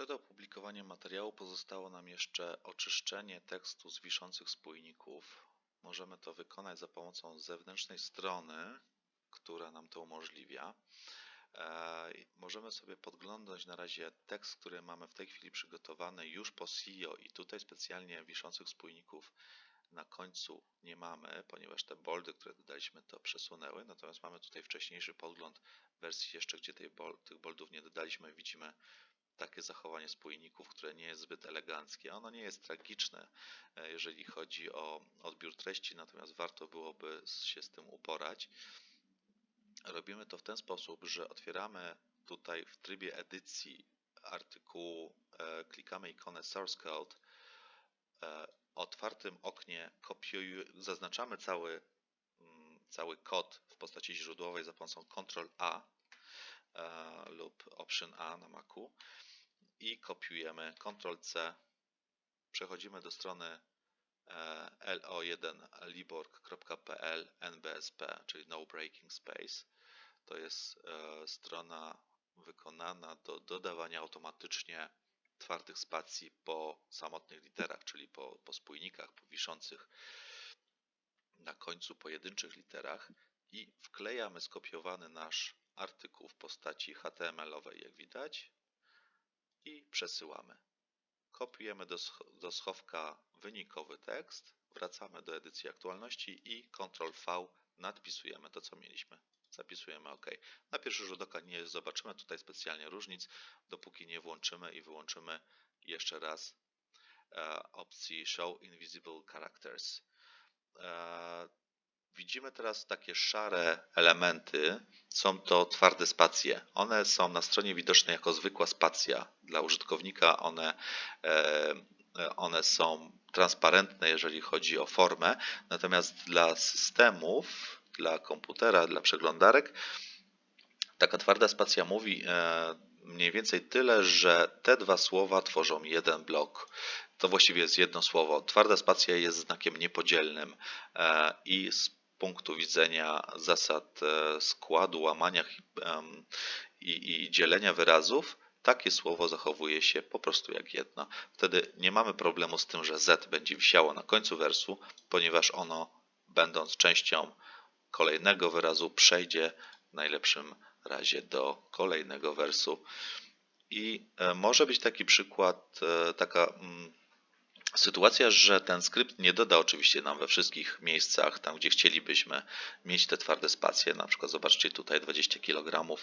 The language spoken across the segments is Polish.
Przed opublikowaniem materiału pozostało nam jeszcze oczyszczenie tekstu z wiszących spójników. Możemy to wykonać za pomocą zewnętrznej strony, która nam to umożliwia. E, Możemy sobie podglądać na razie tekst, który mamy w tej chwili przygotowany już po SEO i tutaj specjalnie wiszących spójników na końcu nie mamy, ponieważ te boldy, które dodaliśmy, to przesunęły. Natomiast mamy tutaj wcześniejszy podgląd wersji jeszcze, gdzie tych boldów nie dodaliśmy. Widzimy takie zachowanie spójników, które nie jest zbyt eleganckie. Ono nie jest tragiczne, e, jeżeli chodzi o odbiór treści, natomiast warto byłoby się z tym uporać. Robimy to w ten sposób, że otwieramy tutaj w trybie edycji artykułu, e, klikamy ikonę Source Code. E, otwartym oknie kopiuj, zaznaczamy cały, mm, cały kod w postaci źródłowej za pomocą Ctrl A lub Option A na Macu i kopiujemy Ctrl C. Przechodzimy do strony e, lo1liborg.pl nbsp, czyli No Breaking Space. To jest e, strona wykonana do dodawania automatycznie twardych spacji po samotnych literach, czyli po, po spójnikach, po wiszących na końcu pojedynczych literach i wklejamy skopiowany nasz artykuł w postaci HTML-owej, jak widać, i przesyłamy. Kopiujemy do, do schowka wynikowy tekst, wracamy do edycji aktualności i Ctrl V nadpisujemy to, co mieliśmy. Zapisujemy OK. Na pierwszy rzut oka nie zobaczymy tutaj specjalnie różnic, dopóki nie włączymy i wyłączymy jeszcze raz e, opcji Show Invisible Characters. E, Widzimy teraz takie szare elementy. Są to twarde spacje. One są na stronie widoczne jako zwykła spacja dla użytkownika. One, e, one są transparentne, jeżeli chodzi o formę. Natomiast dla systemów, dla komputera, dla przeglądarek, taka twarda spacja mówi e, mniej więcej tyle, że te dwa słowa tworzą jeden blok. To właściwie jest jedno słowo. Twarda spacja jest znakiem niepodzielnym e, i punktu widzenia zasad e, składu, łamania i, i dzielenia wyrazów, takie słowo zachowuje się po prostu jak jedno. Wtedy nie mamy problemu z tym, że Z będzie wisiało na końcu wersu, ponieważ ono, będąc częścią kolejnego wyrazu, przejdzie w najlepszym razie do kolejnego wersu. I e, może być taki przykład, e, taka mm, Sytuacja, że ten skrypt nie doda oczywiście nam we wszystkich miejscach, tam gdzie chcielibyśmy mieć te twarde spacje, na przykład zobaczcie tutaj 20 kg,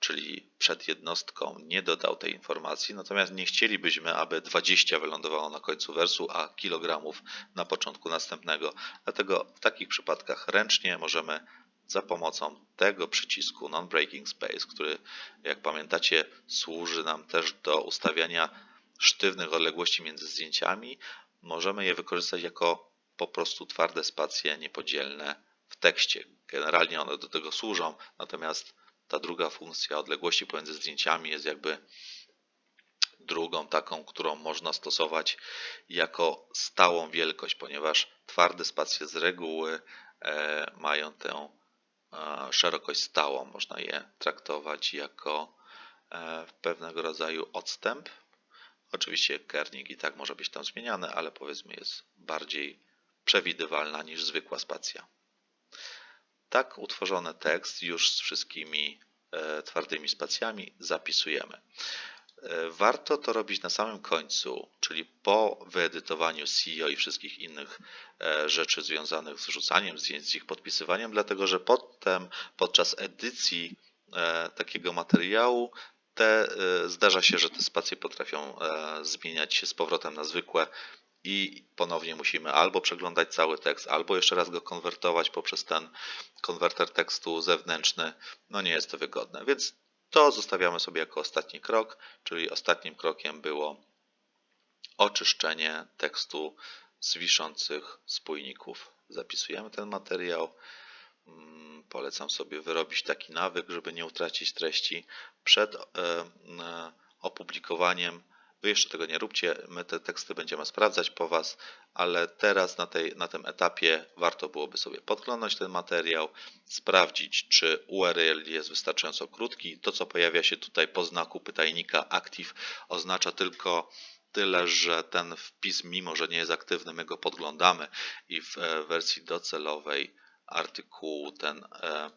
czyli przed jednostką nie dodał tej informacji, natomiast nie chcielibyśmy, aby 20 wylądowało na końcu wersu, a kilogramów na początku następnego. Dlatego w takich przypadkach ręcznie możemy za pomocą tego przycisku Non-Breaking Space, który jak pamiętacie służy nam też do ustawiania sztywnych odległości między zdjęciami, możemy je wykorzystać jako po prostu twarde spacje niepodzielne w tekście. Generalnie one do tego służą, natomiast ta druga funkcja odległości pomiędzy zdjęciami jest jakby drugą taką, którą można stosować jako stałą wielkość, ponieważ twarde spacje z reguły e, mają tę e, szerokość stałą. Można je traktować jako e, pewnego rodzaju odstęp Oczywiście kerning i tak może być tam zmieniany, ale powiedzmy jest bardziej przewidywalna niż zwykła spacja. Tak utworzony tekst już z wszystkimi e, twardymi spacjami zapisujemy. E, warto to robić na samym końcu, czyli po wyedytowaniu SEO i wszystkich innych e, rzeczy związanych z wrzucaniem zdjęć, z ich podpisywaniem, dlatego że potem podczas edycji takiego materiału te, y, zdarza się, że te spacje potrafią e, zmieniać się z powrotem na zwykłe i ponownie musimy albo przeglądać cały tekst, albo jeszcze raz go konwertować poprzez ten konwerter tekstu zewnętrzny. No nie jest to wygodne, więc to zostawiamy sobie jako ostatni krok, czyli ostatnim krokiem było oczyszczenie tekstu z wiszących spójników. Zapisujemy ten materiał. Mm, polecam sobie wyrobić taki nawyk, żeby nie utracić treści przed e, e, opublikowaniem Wy jeszcze tego nie róbcie, my te teksty będziemy sprawdzać po Was, ale teraz na, tej, na tym etapie warto byłoby sobie podglądać ten materiał, sprawdzić, czy URL jest wystarczająco krótki. To, co pojawia się tutaj po znaku pytajnika active, oznacza tylko tyle, że ten wpis, mimo że nie jest aktywny, my go podglądamy i w e, wersji docelowej artykułu ten e,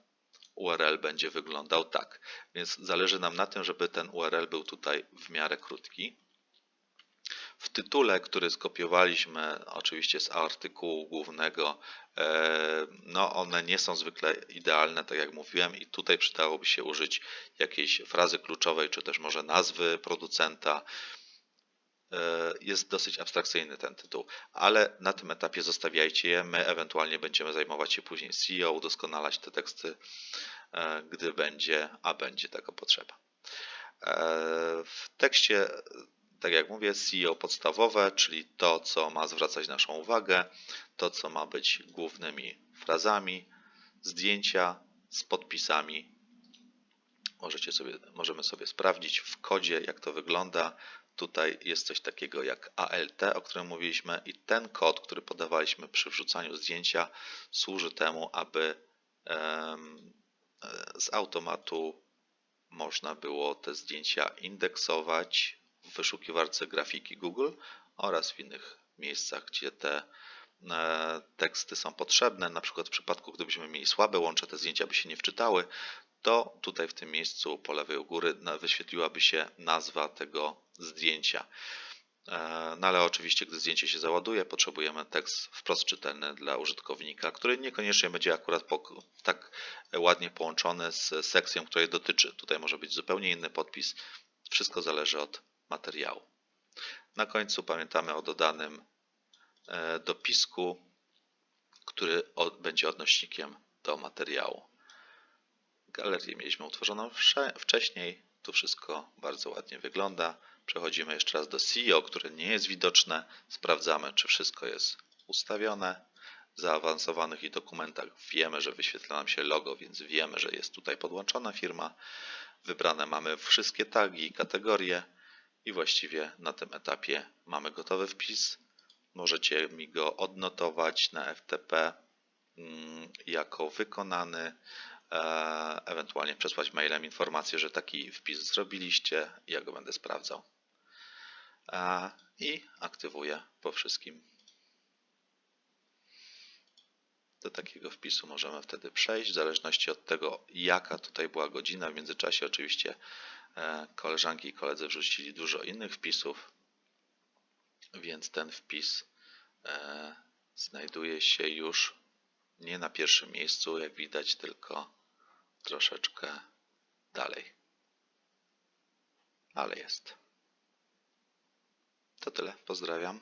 URL będzie wyglądał tak. Więc zależy nam na tym, żeby ten URL był tutaj w miarę krótki. W tytule, który skopiowaliśmy oczywiście z artykułu głównego, e, no one nie są zwykle idealne, tak jak mówiłem, i tutaj przydałoby się użyć jakiejś frazy kluczowej, czy też może nazwy producenta. E, jest dosyć abstrakcyjny ten tytuł, ale na tym etapie zostawiajcie je. My ewentualnie będziemy zajmować się później SEO, udoskonalać te teksty, e, gdy będzie, a będzie taka potrzeba. W tekście tak jak mówię, SEO podstawowe, czyli to, co ma zwracać naszą uwagę, to, co ma być głównymi frazami, zdjęcia z podpisami. Możecie sobie, możemy sobie sprawdzić w kodzie, jak to wygląda. Tutaj jest coś takiego jak ALT, o którym mówiliśmy, i ten kod, który podawaliśmy przy wrzucaniu zdjęcia, służy temu, aby z automatu można było te zdjęcia indeksować w wyszukiwarce grafiki Google oraz w innych miejscach, gdzie te e, teksty są potrzebne. Na przykład w przypadku, gdybyśmy mieli słabe łącze, te zdjęcia by się nie wczytały, to tutaj w tym miejscu po lewej u góry wyświetliłaby się nazwa tego zdjęcia. E, no ale oczywiście, gdy zdjęcie się załaduje, potrzebujemy tekst wprost czytelny dla użytkownika, który niekoniecznie będzie akurat tak ładnie połączony z sekcją, której dotyczy. Tutaj może być zupełnie inny podpis. Wszystko zależy od materiału. Na końcu pamiętamy o dodanym e, dopisku, który będzie odnośnikiem do materiału. Galerię mieliśmy utworzoną wcześniej. Tu wszystko bardzo ładnie wygląda. Przechodzimy jeszcze raz do SEO, które nie jest widoczne. Sprawdzamy, czy wszystko jest ustawione. W zaawansowanych i dokumentach wiemy, że wyświetla nam się logo, więc wiemy, że jest tutaj podłączona firma. Wybrane mamy wszystkie tagi, kategorie i właściwie na tym etapie mamy gotowy wpis. Możecie mi go odnotować na FTP mm, jako wykonany, ewentualnie przesłać mailem informację, że taki wpis zrobiliście ja go będę sprawdzał. E, I aktywuję po wszystkim. Do takiego wpisu możemy wtedy przejść, w zależności od tego, jaka tutaj była godzina. W międzyczasie oczywiście E, koleżanki i koledzy wrzucili dużo innych wpisów, więc ten wpis e, znajduje się już nie na pierwszym miejscu, jak widać, tylko troszeczkę dalej. Ale jest. To tyle. Pozdrawiam.